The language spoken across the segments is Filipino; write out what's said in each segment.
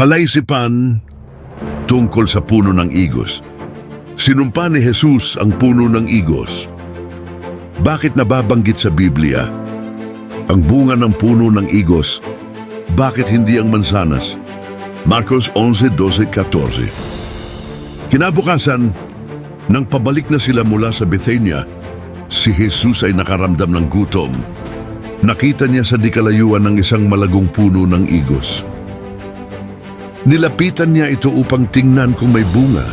Palaisipan tungkol sa puno ng igos. Sinumpa ni Jesus ang puno ng igos. Bakit nababanggit sa Biblia ang bunga ng puno ng igos? Bakit hindi ang mansanas? Marcos 11, 12, 14 Kinabukasan, nang pabalik na sila mula sa Bethania, si Jesus ay nakaramdam ng gutom. Nakita niya sa dikalayuan ng isang malagong puno ng igos. Nilapitan niya ito upang tingnan kung may bunga.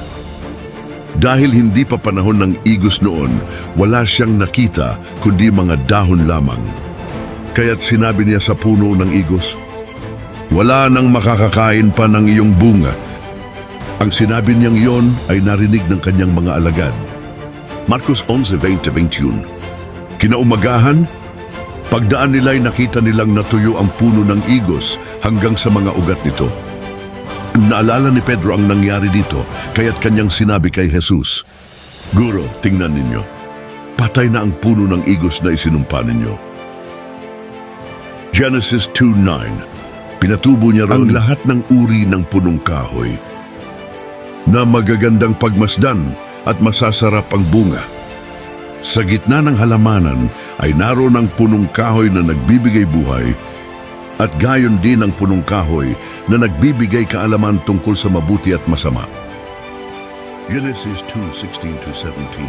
Dahil hindi pa panahon ng igos noon, wala siyang nakita kundi mga dahon lamang. Kaya't sinabi niya sa puno ng igos, Wala nang makakakain pa ng iyong bunga. Ang sinabi niyang iyon ay narinig ng kanyang mga alagad. Marcos 11:20-21 Kinaumagahan, pagdaan nila ay nakita nilang natuyo ang puno ng igos hanggang sa mga ugat nito. Naalala ni Pedro ang nangyari dito, kaya't kanyang sinabi kay Jesus, Guro, tingnan ninyo. Patay na ang puno ng igos na isinumpa ninyo. Genesis 2.9 Pinatubo niya ang lahat ng uri ng punong kahoy na magagandang pagmasdan at masasarap ang bunga. Sa gitna ng halamanan ay naroon ang punong kahoy na nagbibigay buhay at gayon din ang punong kahoy na nagbibigay kaalaman tungkol sa mabuti at masama. Genesis 2:16-17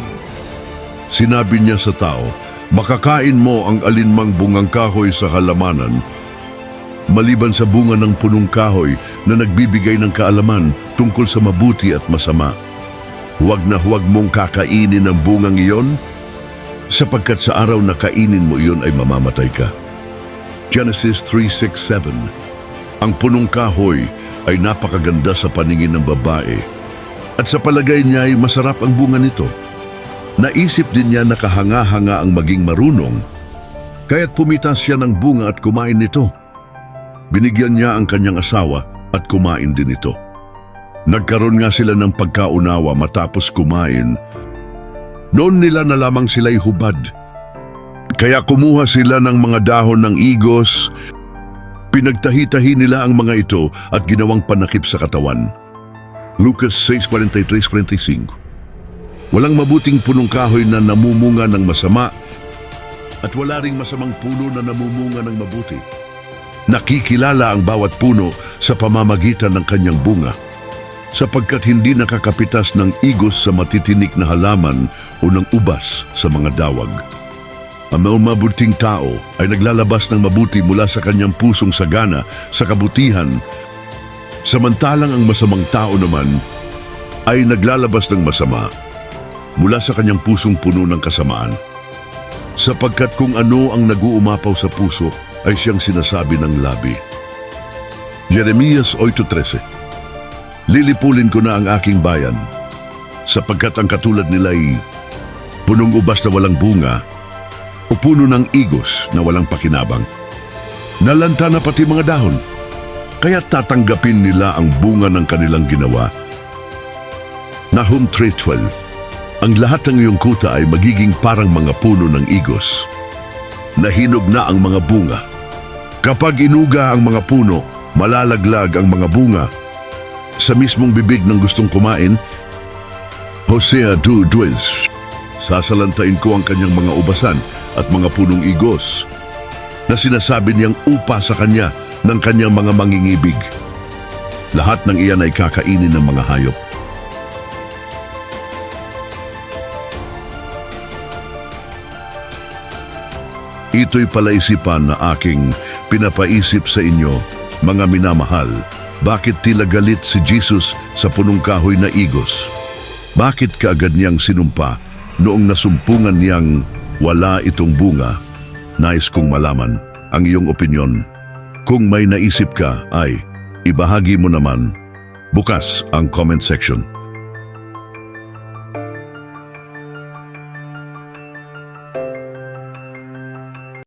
Sinabi niya sa tao, Makakain mo ang alinmang bungang kahoy sa halamanan, maliban sa bunga ng punong kahoy na nagbibigay ng kaalaman tungkol sa mabuti at masama. Huwag na huwag mong kakainin ang bungang iyon, sapagkat sa araw na kainin mo iyon ay mamamatay ka. Genesis 3:6-7 Ang punong kahoy ay napakaganda sa paningin ng babae, at sa palagay niya ay masarap ang bunga nito. Naisip din niya na kahanga-hanga ang maging marunong, kaya't pumitas siya ng bunga at kumain nito. Binigyan niya ang kanyang asawa at kumain din ito. Nagkaroon nga sila ng pagkaunawa matapos kumain. Noon nila na lamang sila'y hubad. Kaya kumuha sila ng mga dahon ng igos, pinagtahi-tahi nila ang mga ito at ginawang panakip sa katawan. Lucas 6.43-45 Walang mabuting punong kahoy na namumunga ng masama at wala ring masamang puno na namumunga ng mabuti. Nakikilala ang bawat puno sa pamamagitan ng kanyang bunga sapagkat hindi nakakapitas ng igos sa matitinik na halaman o ng ubas sa mga dawag. Ang mabuting tao ay naglalabas ng mabuti mula sa kanyang pusong sagana sa kabutihan, samantalang ang masamang tao naman ay naglalabas ng masama mula sa kanyang pusong puno ng kasamaan. Sapagkat kung ano ang naguumapaw sa puso ay siyang sinasabi ng labi. Jeremias 8.13 Lilipulin ko na ang aking bayan, sapagkat ang katulad nila'y punong ubas na walang bunga puno ng igos na walang pakinabang. Nalanta na pati mga dahon, kaya tatanggapin nila ang bunga ng kanilang ginawa. Nahum 3.12 Ang lahat ng iyong kuta ay magiging parang mga puno ng igos. Nahinog na ang mga bunga. Kapag inuga ang mga puno, malalaglag ang mga bunga. Sa mismong bibig ng gustong kumain, Hosea 2.12 Sasalantain ko ang kanyang mga ubasan at mga punong igos na sinasabi niyang upa sa kanya ng kanyang mga mangingibig. Lahat ng iyan ay kakainin ng mga hayop. Ito'y palaisipan na aking pinapaisip sa inyo, mga minamahal. Bakit tila galit si Jesus sa punong kahoy na igos? Bakit kaagad niyang sinumpa noong nasumpungan niyang wala itong bunga? Nais kong malaman ang iyong opinyon. Kung may naisip ka ay ibahagi mo naman. Bukas ang comment section.